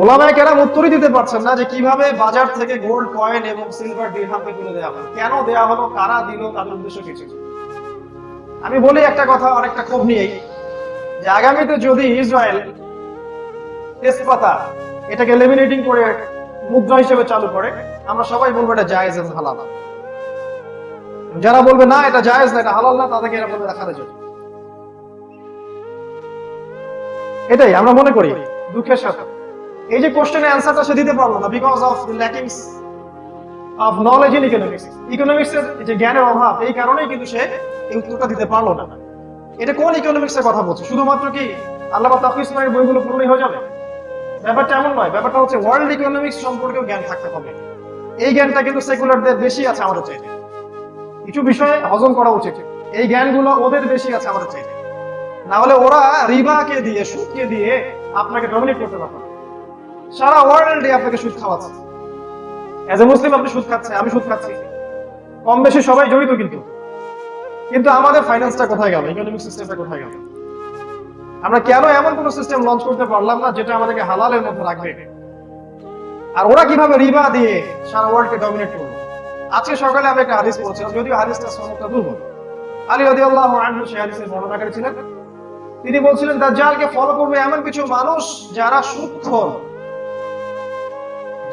ওলামায় কেরাম উত্তরই দিতে পারছেন না যে কীভাবে বাজার থেকে গোল্ড কয়েন এবং সিলভার তুলে দেওয়া হলো। কেন দেওয়া হলো? কারা দিল? তাদের উদ্দেশ্য আমি বলি একটা কথা অনেকটা ক্ষোভ নিয়েই। যে আগামীতে যদি ইসরায়েল তেজপাতা এটাকে লেমিনেটিং করে মুদ্রা হিসেবে চালু করে, আমরা সবাই বলব এটা জায়েজ হালাল। যারা বলবে, না, এটা জায়েজ না, এটা হালাল না, তাদেরকে এরা বলবে রাখা যায়। এটাই আমরা মনে করি, দুঃখের সাথে। এই যে কোশ্চেনের অ্যান্সারটা সে দিতে পারল না because of lackings of knowledge in economics economics এর যে জ্ঞানের অভাব, এই কারণেই কিন্তু সে এই উত্তরটা দিতে পারল না। এটা কোন ইকোনমিক্স এর কথা বলছে? শুধুমাত্র কি আল্লাহ তাফিস মায়ের বইগুলো পড়লেই হয়ে যাবে? ব্যাপারটা এমন নয়, ব্যাপারটা হচ্ছে ওয়ার্ল্ড ইকোনমিক্স সম্পর্কেও জ্ঞান থাকতে হবে। এই জ্ঞানটা কিন্তু সেকুলারদের বেশি আছে আমাদের চাইতে। কিছু বিষয়ে হজম করা উচিত। এই জ্ঞানগুলো ওদের বেশি আছে আমাদের চাইতে। না হলে ওরা রিবাকে দিয়ে, সুদকে দিয়ে আপনাকে ডমিনেট করতে পারবে। সারা ওয়ার্ল্ডে আপনাকে সুদ খাওয়াচ্ছে। এজ এ মুসলিম আপনি সুদ খাচ্ছে আমি সুদ খাচ্ছি। কম বেশি সবাই জড়িত কিন্তু। কিন্তু আমাদের ফাইন্যান্সটা কোথায় গেল? ইকোনমিক সিস্টেমটা কোথায় গেল? আমরা কেন এমন কোন সিস্টেম লঞ্চ করতে পারলাম না যেটা আমাদেরকে হালালের মধ্যে রাখবে? আর ওরা কীভাবে রিবা দিয়ে সারা ওয়ার্ল্ডকে ডমিনেট করল? আজকে সকালে আমি একটা হাদিস পড়ছিলাম, যদিও হাদিসটা সমস্ত দুর্বল। আলী রাদিয়াল্লাহু আনহু সেই হাদিসের বর্ণনাকারী ছিলেন তিনি বলছিলেন, দাজ্জালকে ফলো করবে এমন কিছু মানুষ যারা সুদখোর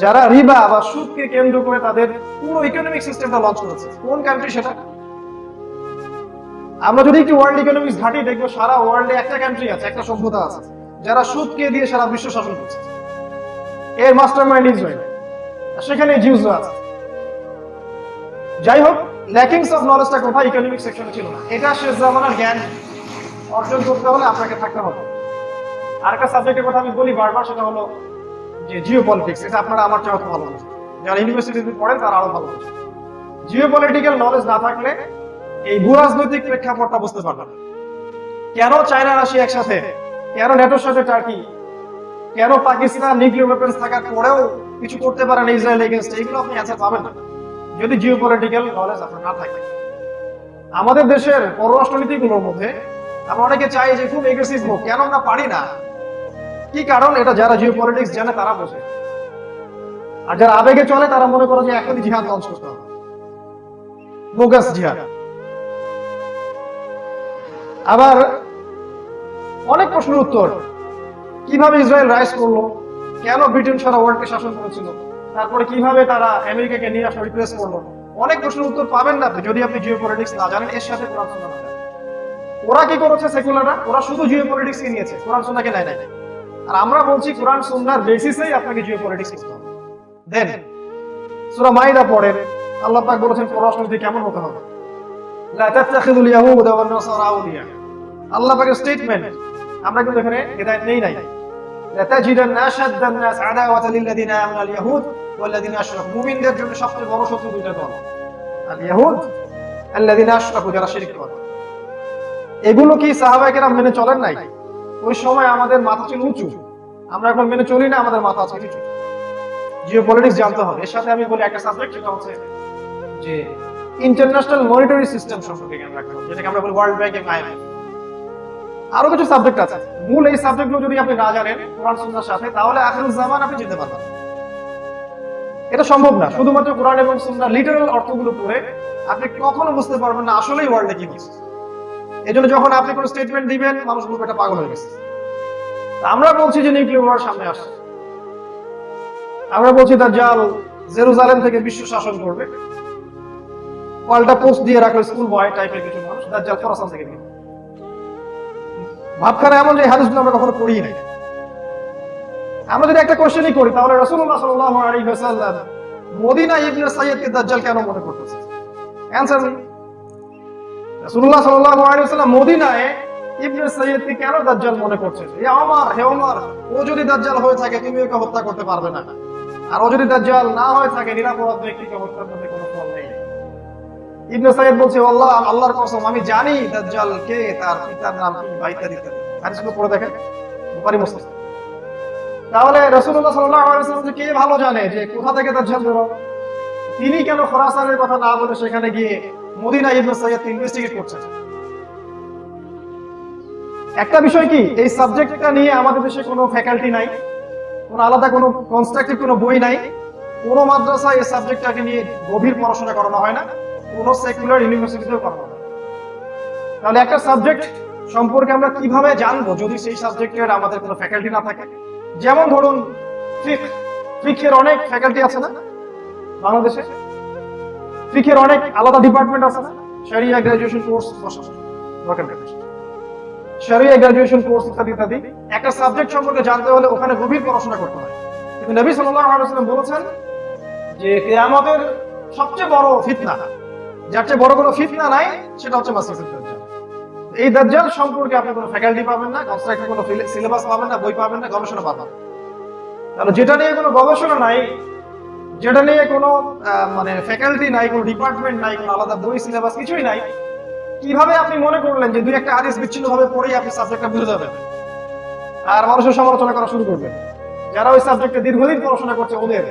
যারা রিবা বা সুদকে কেন্দ্র করে তাদের পুরো ইকোনমিক সিস্টেমটা লঞ্চ করেছে, কোন কান্ট্রি সেটা? আমরা যদি একটু ওয়ার্ল্ড ইকোনমিক্স ঘাঁটি দেখব, সারা ওয়ার্ল্ডে একটা কান্ট্রি আছে, একটা সভ্যতা আছে, যারা সুদকে দিয়ে সারা বিশ্ব শাসন করছে। এর মাস্টার মাইন্ড ইসরায়েল আর সেখানে জিউসরা আছে। যাই হোক ল্যাকিংস অফ নলেজটা কোথায় ইকোনমিক সেকশনে ছিল না। এটা শেষ জামানার জ্ঞান অর্জন করতে হলে আপনাকে থাকতে হবে। আরেকটা সাবজেক্টের কথা আমি বলি বারবার, সেটা হলো জিও পলিটিক্স এটা আপনারা আমার চেয়ে ভালো বোঝেন যারা ইউনিভার্সিটিতে পড়েন, তারা আরও ভালো বোঝেন জিও পলিটিক্যাল নলেজ না থাকলে এই ভূ রাজনৈতিক প্রেক্ষাপটটা বুঝতে পারবেন না। কেন চায়না, রাশিয়া একসাথে? কেন নেটোর সাথে টার্কি? কেন পাকিস্তান নিউক্লিয়ার ওয়েপন্স থাকার পরেও কিছু করতে পারে না ইসরায়েল এগেনস্ট এগুলো আপনি অ্যান্সার পাবেন না। যদি জিও পলিটিক্যাল নলেজ আপনার না থাকে। আমাদের দেশের পররাষ্ট্রনীতিগুলোর মধ্যে আমরা অনেকে চাই যে খুব এগ্রেসিভ হোক। কেন আমরা পারি না? কি কারণ? এটা যারা জিও পলিটিক্স জানে, তারা বোঝে। আর যারা আবেগে চলে, তারা মনে করে যে এখনই জিহাদ লঞ্চ করতে হবে। বোগাস জিহাদ। আবার অনেক প্রশ্নের উত্তর। কীভাবে ইসরায়েল রাইজ করল? কেন ব্রিটেন সারা ওয়ার্ল্ডকে শাসন করেছিল? তারপরে কীভাবে তারা আমেরিকাকে নিয়ে আসা রিপ্লেস করল? অনেক প্রশ্নের উত্তর পাবেন না আপনি, যদি আপনি জিও পলিটিক্স না জানেন, এর সাথে কোরআন সুন্নাহ না জানেন। ওরা কি করেছে সেকুলাররা ওরা শুধু জিও পলিটিক্স নিয়েছে সুন্নাহকে নেয় নাই। আর আমরা বলছি কোরআন সুন্নার বেসিসেই আপনাকে জিও পলিটিক্স করতে হবে। দেন সুরা মাইদা পড়েন। আল্লাহ পাক বলেছেন পররাষ্ট্রনীতি কেমন হতে হবে? লা তাত্তাখিদুল ইয়াহুদা ওয়ান নাসারা আউলিয়া। আল্লাহ পাকের স্টেটমেন্ট আমরা কিন্তু এখানে হেদায়েত নেই নাই। লা তাজিদান আশাদ্দান নাস আদাওয়াতাল লিল্লাযিনা আল ইয়াহুদ ওয়াল্লাযিনা আশরাকু। মুমিনদের জন্য সবচেয়ে বড় শত্রু দুইটা দল। আল ইয়াহুদ, আল্লাযিনা আশরাকু, যারা শিরক করে। এগুলো কি সাহাবায়ে কেরাম মেনে চলেন নাই? ওই সময় আমাদের মাথা ছিল উঁচু আমরা এখন মেনে চলি না, আমাদের মাথা আছে নিচু। জিও পলিটিক্স জানতে হবে। এর সাথে আমি বলি একটা সাবজেক্ট সেটা হচ্ছে যে ইন্টারন্যাশনাল মনিটরি সিস্টেম সম্পর্কে জ্ঞান রাখতে হবে, যেটাকে আমরা বলি ওয়ার্ল্ড ব্যাংক এবং আইএমএফ আরও কিছু সাবজেক্ট আছে। মূল এই সাবজেক্টগুলো যদি আপনি না জানেন, কোরআন সুন্নাহর সাথে, তাহলে আখিরুল জামান আপনি যেতে পারবেন। এটা সম্ভব না। শুধুমাত্র কোরআন এবং সুন্নাহ লিটারাল অর্থগুলো পড়ে আপনি কখনো বুঝতে পারবেন না আসলেই ওয়ার্ল্ডে কি হচ্ছে। এজন্য যখন আপনি কোনো স্টেটমেন্ট দিবেন, মানুষ বলবে এটা পাগল হয়ে গেছে। আমরা বলছি যে নিউক্লিয়ার ওয়ার সামনে আসছে। আমরা বলছি তার জাল জেরুজালেম থেকে বিশ্ব শাসন করবে। পাল্টা পোস্ট দিয়ে স্কুল বয় টাইপের কিছু মানুষ তার জাল খরাসান থেকে। ভাবখানা এমন যে হাদিসগুলো আমরা কখনো পড়ি নাই। আমরা যদি একটা কোশ্চেনই করি, তাহলে রাসূলুল্লাহ সাল্লাল্লাহু আলাইহি ওয়াসাল্লাম মদিনা ইবনে সাইয়্যিদকে দাজ্জাল কেন মনে করতেছে? অ্যানসার রাসূলুল্লাহ সাল্লাল্লাহু আলাইহি ওয়াসাল্লাম মদিনায় ইবনে সাইয়্যিদকে কেন দাজ্জাল মনে করছে হে ওমর, ও যদি দাজ্জাল হয়ে থাকে, তুমি ওকে হত্যা করতে পারবে না। আর ও যদি দাজ্জাল না হয়ে থাকে ব্যক্তিকে কোনো ফল নেই। ইবনে সাইয়্যিদ বলছে, আল্লাহ, আল্লাহর কসম, আমি জানি দাজ্জাল কে তার পিতার নাম কি হাদিসগুলো পড়ে দেখেন মুসলিম। তাহলে রাসূলুল্লাহ সাল্লাল্লাহু আলাইহি ওয়াসাল্লাম কে ভালো জানে যে কোথা থেকে দাজ্জাল বের তিনি কেন খোরাসানের কথা না বলে সেখানে গিয়ে একটা বিষয় কি, এই সাবজেক্টটা নিয়ে আমাদের দেশে কোনো ফ্যাকাল্টি নাই, কোনো আলাদা কোনো কনস্ট্রাকটিভ কোনো বই নাই, কোনো মাদ্রাসায় এই সাবজেক্টটাকে নিয়ে গভীর পড়াশোনা করানো হয় না, কোনো সেকুলার ইউনিভার্সিটিতেও করানো তাহলে একটা সাবজেক্ট সম্পর্কে আমরা কীভাবে জানব যদি সেই সাবজেক্টের আমাদের কোনো ফ্যাকাল্টি না থাকে? যেমন ধরুন ফিক ফিকের অনেক ফ্যাকাল্টি আছে না, বাংলাদেশে? ফিকের অনেক আলাদা ডিপার্টমেন্ট আছে না? শরিয়া গ্রাজুয়েশন কোর্স দরকার নেই শরিয়া গ্রাজুয়েশন কোর্স ইত্যাদি ইত্যাদি। একটা সাবজেক্ট সম্পর্কে জানতে হলে ওখানে গভীর পড়াশোনা করতে হয়। কিন্তু নবী সাল্লাল্লাহু আলাইহি ওয়াসাল্লাম বলেছেন যে কিয়ামতের সবচেয়ে বড় ফিতনা, যার চেয়ে বড় কোনো ফিতনা নাই, সেটা হচ্ছে দাজ্জাল। এই দাজ্জাল সম্পর্কে আপনি কোনো ফ্যাকাল্টি পাবেন না কনস্ট্রাক্টর কোনো সিলেবাস পাবেন না, বই পাবেন না, গবেষণা পাবেন না। তাহলে যেটা নিয়ে কোনো গবেষণা নাই যেটা নিয়ে কোনো মানে ফ্যাকাল্টি নাই, কোনো ডিপার্টমেন্ট নাই, কোনো আলাদা বই সিলেবাস কিছুই নাই, কীভাবে আপনি মনে করলেন যে দুই একটা হাদিস বিচ্ছিন্ন ভাবে পড়েই আপনি সাবজেক্টটা বুঝে যাবেন? আর মানুষের সমালোচনা করা শুরু করবেন। যারা ওই সাবজেক্টে দীর্ঘদিন পড়াশোনা করছে, ওদের।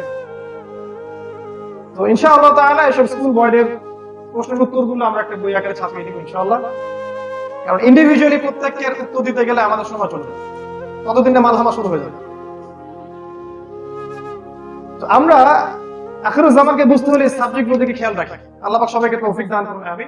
তো ইনশাআল্লাহ তাআলা এসব স্কুল বোর্ডের প্রশ্নের উত্তরগুলো আমরা একটা বই আকারে ছাপিয়ে দিব ইনশাআল্লাহ। কারণ ইন্ডিভিজুয়ালি প্রত্যেকের উত্তর দিতে গেলে আমাদের সময় চলবে ততদিনে মালহামা শুরু হয়ে যাবে? তো আমরা আখিরুজ্জামানকে বুঝতে হলে সাবজেক্টগুলো দিকে খেয়াল রাখি। আল্লাহ সবাইকে দান করুন আমি